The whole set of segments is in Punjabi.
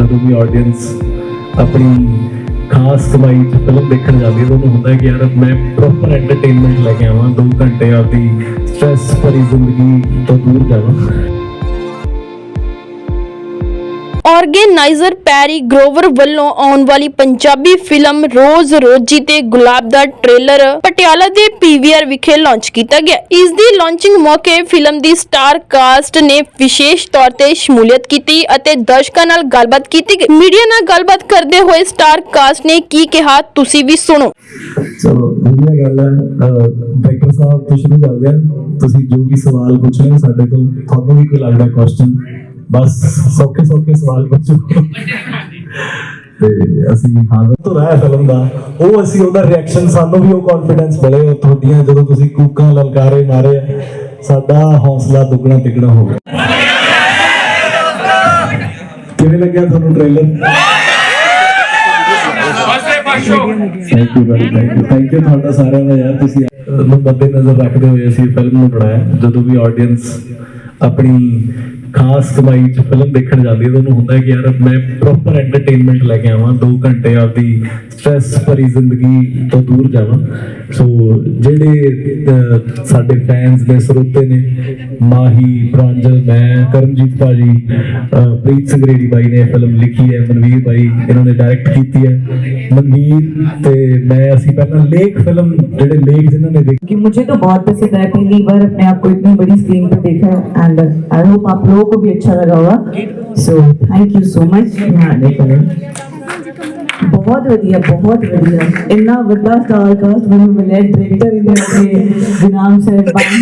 ਜਦੋਂ ਵੀ ਆਡੀਅנס ਆਪਣੀ ਖਾਸ ਕਮਾਈ ਚ ਫਿਲਮ ਦੇਖਣ ਜਾਂਦੀ ਹੈ ਉਹਨੂੰ ਹੁੰਦਾ ਕਿ ਯਾਰ ਮੈਂ ਪ੍ਰੋਪਰ ਐਂਟਰਟੇਨਮੈਂਟ ਲੈ ਕੇ ਆਵਾਂ 2 ਘੰਟੇ ਆਪਦੀ ਸਟ੍ਰੈਸ ਭਰੀ ਜ਼ਿੰਦਗੀ ਤੋਂ ਦੂਰ ਜਾਵਾਂ। ਆਰਗੇਨਾਈਜ਼ਰ ਪੈਰੀ ਗਰੋਵਰ ਵੱਲੋਂ ਆਉਣ ਵਾਲੀ ਪੰਜਾਬੀ ਫਿਲਮ ਰੋਜ਼ ਰੋਜੀ ਤੇ ਗੁਲਾਬ ਦਾ ਟ੍ਰੇਲਰ ਪਟਿਆਲਾ ਦੇ ਪੀਵੀਆਰ ਵਿਖੇ ਲਾਂਚ ਕੀਤਾ ਗਿਆ। ਇਸ ਦੀ ਲਾਂਚਿੰਗ ਮੌਕੇ ਫਿਲਮ ਦੀ ਸਟਾਰ ਕਾਸਟ ਨੇ ਵਿਸ਼ੇਸ਼ ਤੌਰ ਤੇ ਸ਼ਮੂਲੀਅਤ ਕੀਤੀ ਅਤੇ ਦਰਸ਼ਕਾਂ ਨਾਲ ਗੱਲਬਾਤ ਕੀਤੀ ਗਈ। ਮੀਡੀਆ ਨਾਲ ਗੱਲਬਾਤ ਕਰਦੇ ਹੋਏ ਸਟਾਰ ਕਾਸਟ ਨੇ ਕੀ ਕਿਹਾ, ਤੁਸੀਂ ਵੀ ਸੁਣੋ। ਚਲੋ, ਵਧੀਆ ਗੱਲ ਹੈ। ਡਾਇਰੈਕਟਰ ਸਾਹਿਬ ਤੋਂ ਸ਼ੁਰੂ ਕਰਦੇ ਹਾਂ ਤੁਸੀਂ ਜੋ ਵੀ ਸਵਾਲ ਪੁੱਛਣੇ ਸਾਡੇ ਤੋਂ, ਤੁਹਾਨੂੰ ਵੀ ਕੋਈ ਲੱਗਦਾ ਕੁਐਸਚਨ ਬਸ ਸੌਖੇ ਸੌਖੇ ਸਵਾਲ ਪੁੱਛੋ ਤੇ ਅਸੀਂ ਹਾਜ਼ਰ ਤੋਂ ਰਹਿ ਫਿਲਮ ਦਾ। ਉਹ ਅਸੀਂ ਉਹਦਾ ਰਿਐਕਸ਼ਨ ਸਾਨੂੰ ਵੀ ਉਹ ਕੌਨਫੀਡੈਂਸ ਮਿਲੇ ਤੁਹਾਡੀਆਂ ਜਦੋਂ ਤੁਸੀਂ ਕੂਕਾਂ, ਲਲਕਾਰੇ ਮਾਰੇ, ਸਾਡਾ ਹੌਸਲਾ ਦੁੱਗਣਾ ਤਿੱਗਣਾ ਹੋ ਗਿਆ। ਕਿਵੇਂ ਲੱਗਿਆ ਤੁਹਾਨੂੰ trailer thank you very thank thank you ਤੁਹਾਡਾ ਸਾਰਿਆਂ ਦਾ ਯਾਰ, ਤੁਸੀਂ ਨੂੰ ਮੱਦੇ ਨਜ਼ਰ ਰੱਖਦੇ ਹੋਏ ਅਸੀਂ ਫਿਲਮ ਨੂੰ ਬਣਾਇਆ। ਜਦੋਂ ਵੀ ਆਡੀਅנס ਆਪਣੀ ਖਾਸ ਕਮਾਈ ਚ ਫਿਲਮ ਦੇਖਣ ਜਾਂਦੀ ਹੈ ਤਾਂ ਉਹਨੂੰ ਹੁੰਦਾ ਹੈ ਕਿ ਯਾਰ ਮੈਂ ਪ੍ਰੋਪਰ ਐਂਟਰਟੇਨਮੈਂਟ ਲੈ ਕੇ ਆਵਾਂ 2 ਘੰਟੇ ਆਪਦੀ ਸਟ੍ਰੈਸ ਭਰੀ ਜ਼ਿੰਦਗੀ ਤੋਂ ਦੂਰ ਜਾਵਾਂ ਸੋ ਜਿਹੜੇ ਅਹ, ਸਾਡੇ ਫੈਨਸ ਨੇ ਸਰੋਤੇ ਨੇ ਮਾਹੀ ਪ੍ਰਾਂਜਲ ਮੈਂ ਕਰਮਜੀਤ ਭਾਜੀ ਅਹ, ਪ੍ਰੀਤ ਸਿੰਘ ਰੇਡੀ ਬਾਈ ਨੇ ਫਿਲਮ ਲਿਖੀ ਹੈ ਮਨਵੀਰ ਬਾਈ ਇਹਨਾਂ ਨੇ ਡਾਇਰੈਕਟ ਕੀਤੀ ਹੈ ਮਨਵੀਰ ਤੇ ਮੈਂ ਅਸੀਂ ਪਹਿਲਾਂ ਲੇਖ ਫਿਲਮ ਜਿਹੜੇ ਲੇਖ ਜਿਨ੍ਹਾਂ ਨੇ ਦੇਖੀ कि मुझे तो बहुत पसंद है पहली बार अपने आप को इतनी बड़ी स्क्रीन पर देखा एंड आई होप आप लोगों को भी अच्छा लगा होगा so thank you so much ਬਹੁਤ ਵਧੀਆ ਬਹੁਤ ਵਧੀਆ ਇੰਨਾ ਵੱਡਾ ਸਟਾਰ ਕਾਸਟ ਮੈਨੂੰ ਮਿਲਿਆ डायरेक्टर इधर के गुनाम सर बानी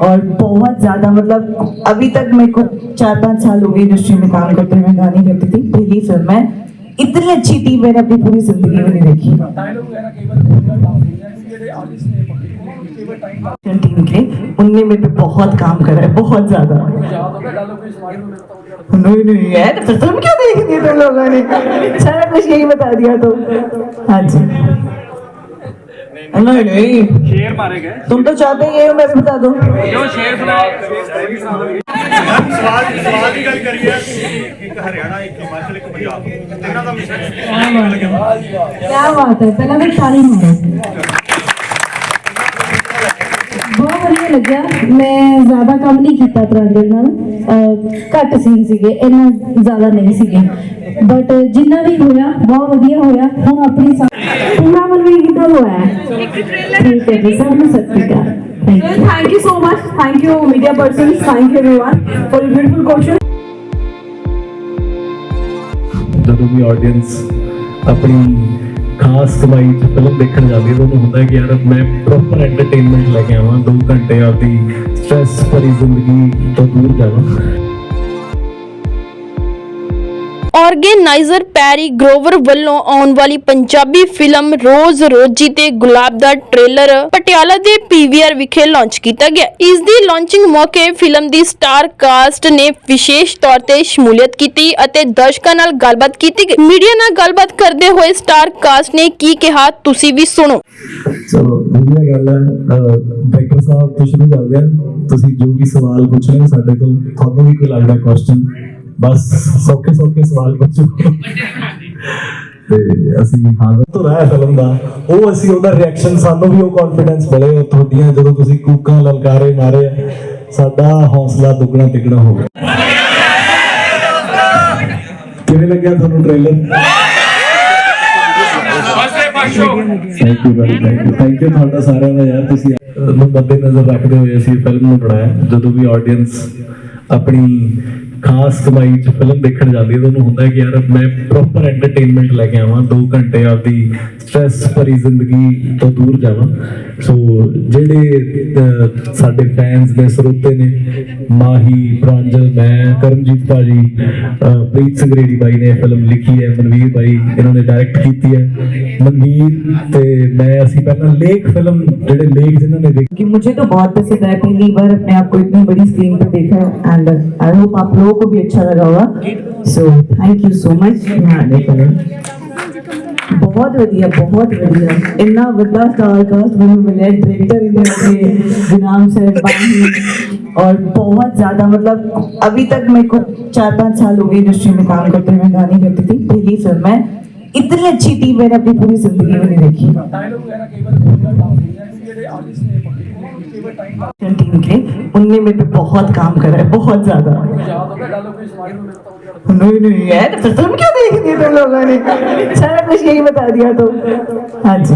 और बहुत ज्यादा मतलब अभी तक मेरे को चार पाँच साल हो गए इंडस्ट्री में काम करते हुए मैं गाने करती थी पहली फिल्म है इतनी अच्छी टीम मैंने अपनी पूरी जिंदगी में नहीं देखी टीम के उनने मेरे पे बहुत काम करा है बहुत ज्यादा नहीं नहीं है तो फिर तुम क्यों देख दिए तुम लोगों ने सारा कुछ यही बता दिया तो हाँ जी नहीं नहीं शेर मारे गए तुम तो चाहते ही हो मैं भी बता दूं ਜੋ ਸ਼ੇਰ ਸੁਣਾਓ ਸਵਾਲ ਸਵਾਲ ਦੀ ਗੱਲ ਕਰੀਏ ਇੱਕ ਹਰਿਆਣਾ ਇੱਕ ਹਿਮਾਚਲ ਇੱਕ ਪੰਜਾਬ ਇਹਨਾਂ ਦਾ ਮਿਸ਼ਨ क्या बात है पहला मैं ताली मारो ਲੱਗਿਆ। ਮੈਂ ਜ਼ਿਆਦਾ ਕੰਮ ਨਹੀਂ ਕੀਤਾ ਪ੍ਰਾਂਜਲ ਨਾਲ। ਘੱਟ ਸੀਨ ਸੀਗੇ ਇੰਨਾ ਜ਼ਿਆਦਾ ਨਹੀਂ ਸੀਗੇ। ਬਟ ਜਿੰਨਾ ਵੀ ਹੋਇਆ ਬਹੁਤ ਵਧੀਆ ਹੋਇਆ। ਹੁਣ ਆਪਣੀ ਸਾ- ਪੂਰਾ ਮਨਵੀਰ ਕਿੱਦਾਂ ਹੋਇਆ। ਹੈ ਠੀਕ ਹੈ ਜੀ ਸਭ ਨੂੰ ਸਤਿ ਸ਼੍ਰੀ ਅਕਾਲ। Thank you so much. Thank you media persons. Thank you everyone for your beautiful question ਜਦੋਂ ਵੀ ਆਡੀਅנס ਆਪਣੀ ਖਾਸ ਕਮਾਈ ਚ ਫਿਲਮ ਦੇਖਣ ਜਾਂਦੀ ਹੈ, ਉਹਨੂੰ ਹੁੰਦਾ ਕਿ ਯਾਰ ਮੈਂ ਪ੍ਰੋਪਰ ਐਂਟਰਟੇਨਮੈਂਟ ਲੈ ਕੇ ਆਵਾਂ 2 ਘੰਟੇ ਆਪਦੀ ਸਟ੍ਰੈਸ ਭਰੀ ਜ਼ਿੰਦਗੀ ਤੋਂ ਦੂਰ ਜਾਵਾਂ। ਆਰਗੇਨਾਈਜ਼ਰ ਪੈਰੀ ਗਰੋਵਰ ਵੱਲੋਂ ਆਉਣ ਵਾਲੀ ਪੰਜਾਬੀ ਫਿਲਮ ਰੋਜ਼ ਰੋਜੀ ਤੇ ਗੁਲਾਬ ਦਾ ਟ੍ਰੇਲਰ ਪਟਿਆਲਾ ਦੇ ਪੀਵੀਆਰ ਵਿਖੇ ਲਾਂਚ ਕੀਤਾ ਗਿਆ। ਇਸ ਦੀ ਲਾਂਚਿੰਗ ਮੌਕੇ ਫਿਲਮ ਦੀ ਸਟਾਰ ਕਾਸਟ ਨੇ ਵਿਸ਼ੇਸ਼ ਤੌਰ ਤੇ ਸ਼ਮੂਲੀਅਤ ਕੀਤੀ ਅਤੇ ਦਰਸ਼ਕਾਂ ਨਾਲ ਗੱਲਬਾਤ ਕੀਤੀ ਗਈ। ਮੀਡੀਆ ਨਾਲ ਗੱਲਬਾਤ ਕਰਦੇ ਹੋਏ ਸਟਾਰ ਕਾਸਟ ਨੇ ਕੀ ਕਿਹਾ, ਤੁਸੀਂ ਵੀ ਸੁਣੋ। ਚਲੋ, ਵਧੀਆ ਗੱਲ ਹੈ। ਡਾਇਰੈਕਟਰ ਸਾਹਿਬ ਤੋਂ ਸ਼ੁਰੂ ਕਰਦੇ ਹਾਂ। ਤੁਸੀਂ ਜੋ ਵੀ ਸਵਾਲ ਪੁੱਛਣੇ ਸਾਡੇ ਤੋਂ ਤੁਹਾਨੂੰ ਵੀ ਕੋਈ ਲੱਗਦਾ ਕੁਐਸਚਨ ਬਸ ਸੌਖੇ ਸੌਖੇ ਸਵਾਲ ਪੁੱਛੋ ਤੇ ਅਸੀਂ ਹਾਜ਼ਰ ਤੋਂ ਰਹਿ ਫਿਲਮ ਦਾ, ਉਹ ਅਸੀਂ ਉਹਦਾ ਰਿਐਕਸ਼ਨ ਸਾਨੂੰ ਵੀ ਉਹ ਕੌਨਫੀਡੈਂਸ ਮਿਲੇ ਤੁਹਾਡੀਆਂ, ਜਦੋਂ ਤੁਸੀਂ ਕੂਕਾਂ, ਲਲਕਾਰੇ ਮਾਰੇ, ਸਾਡਾ ਹੌਸਲਾ ਦੁੱਗਣਾ ਤਿੱਗਣਾ ਹੋ ਗਿਆ। ਕਿਵੇਂ ਲੱਗਿਆ ਤੁਹਾਨੂੰ trailer thank you very thank thank you ਤੁਹਾਡਾ ਸਾਰਿਆਂ ਦਾ ਯਾਰ, ਤੁਸੀਂ ਨੂੰ ਮੱਦੇ ਨਜ਼ਰ ਰੱਖਦੇ ਹੋਏ ਅਸੀਂ ਫਿਲਮ ਨੂੰ ਬਣਾਇਆ, ਜਦੋਂ ਵੀ ਆਡੀਅנס ਆਪਣੀ ਖਾਸ ਸਮਾਈ ਚ ਫਿਲਮ ਦੇਖਣ ਜਾਂਦੀ ਹੈ ਤਾਂ ਉਹਨੂੰ ਹੁੰਦਾ ਕਿ ਯਾਰ ਮੈਂ ਪ੍ਰੋਪਰ ਐਂਟਰਟੇਨਮੈਂਟ ਲੈ ਕੇ ਆਵਾਂ 2 ਘੰਟੇ ਆਪਦੀ ਸਟ्रेस ਭਰੀ ਜ਼ਿੰਦਗੀ ਤੋਂ ਦੂਰ ਜਾਵਾਂ। ਸੋ ਜਿਹੜੇ ਸਾਡੇ ਫੈਨਸ ਦੇ ਸਰੋਤੇ ਨੇ, ਮਾਹੀ, ਪ੍ਰਾਂਜਲ, ਮੈਂ, ਕਰਮਜੀਤ ਭਾਜੀ ਪ੍ਰੀਤ ਸੰਗਰੇੜੀ ਬਾਈ ਨੇ ਫਿਲਮ ਲਿਖੀ ਹੈ, ਮਨਵੀਰ ਬਾਈ, ਇਹਨਾਂ ਨੇ ਡਾਇਰੈਕਟ ਕੀਤੀ ਹੈ। ਮਨਵੀਰ ਤੇ ਮੈਂ, ਅਸੀਂ ਪਹਿਲਾਂ ਲੇਖ ਫਿਲਮ ਜਿਹੜੇ ਲੇਖ ਜਿਨ੍ਹਾਂ ਨੇ ਦੇਖੀ। ਕਿ ਮੈਨੂੰ ਤਾਂ ਬਹੁਤ ਪਸੰਦ ਆਇਆ ਪਹਿਲੀ ਵਾਰ ਮੈਂ ਆਪਕੋ ਇਤਨੀ ਬੜੀ ਸਕਰੀਨ ਤੇ ਦੇਖਾ ਐਂਡ ਆਈ ਹੋਪ ਆਪ ਲੋਗ लोगों को भी अच्छा लगा होगा। So thank you so much यहाँ आने के लिए बहुत बढ़िया बहुत बढ़िया। इतना बड़ा स्टारकास्ट मैंने मिले डायरेक्टर इधर अपने गुनाम सर और बहुत ज़्यादा मतलब अभी तक मेरे को चार पाँच साल हो गए इंडस्ट्री में काम करते हुए, गाने करती थी पहली सर मैं इतनी अच्छी टीम मैंने अपनी पूरी ज़िंदगी में नहीं देखी। टीम के उनने मेरे पे बहुत काम करा है बहुत ज़्यादा। नहीं नहीं यार फिर तुम क्या देख दिए तुम लोगों ने? सारा कुछ यही बता दिया तो। हाँ जी।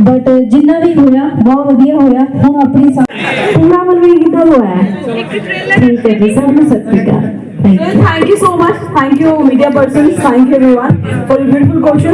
ਬਟ ਜਿੰਨਾ ਵੀ ਹੋਇਆ ਬਹੁਤ ਵਧੀਆ ਹੋਇਆ ਹੁਣ ਆਪਣੀ ਸਾ- ਪੂਰਾ ਮਨ ਵੀ ਕੀਤਾ ਹੋਇਆ ਹੈ ਠੀਕ ਹੈ ਜੀ ਸਭ ਨੂੰ ਸਤਿ ਸ਼੍ਰੀ ਅਕਾਲ thank you Well, thank you so much. Thank you, media persons. Thank you, everyone, for your beautiful question.